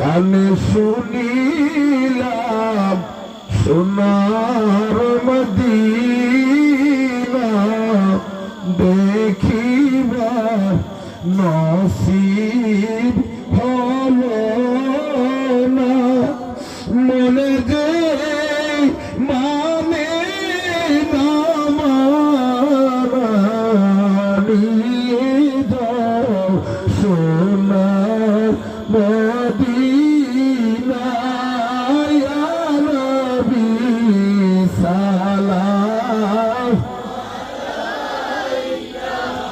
কানে শুনিলাম, সোনার মদিনা দেখিবার নসিব হলো না। মনে যে মানে না মানিয়ে দাও, সোনার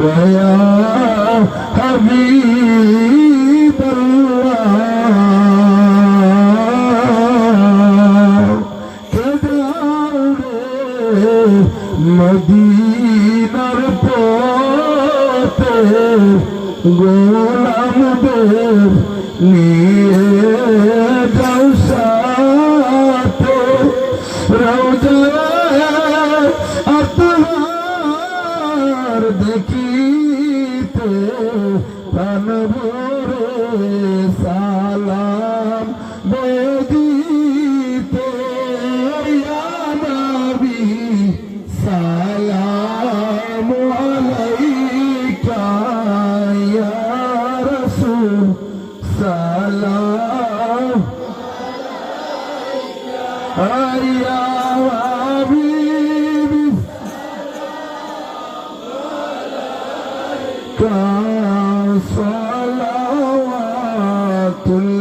ওয়া ইয়া হাবিবাল্লাহ মদিনার পথে গোলামদের নিয়ে যাও সাথে রোজায় আপনার দেখিতে প্রাণ ভরে সালাম। বেদিতে নবী সালাম আলাইকা ইয়া রাসূল সালাম। ইয়া হাবিব صلوات الله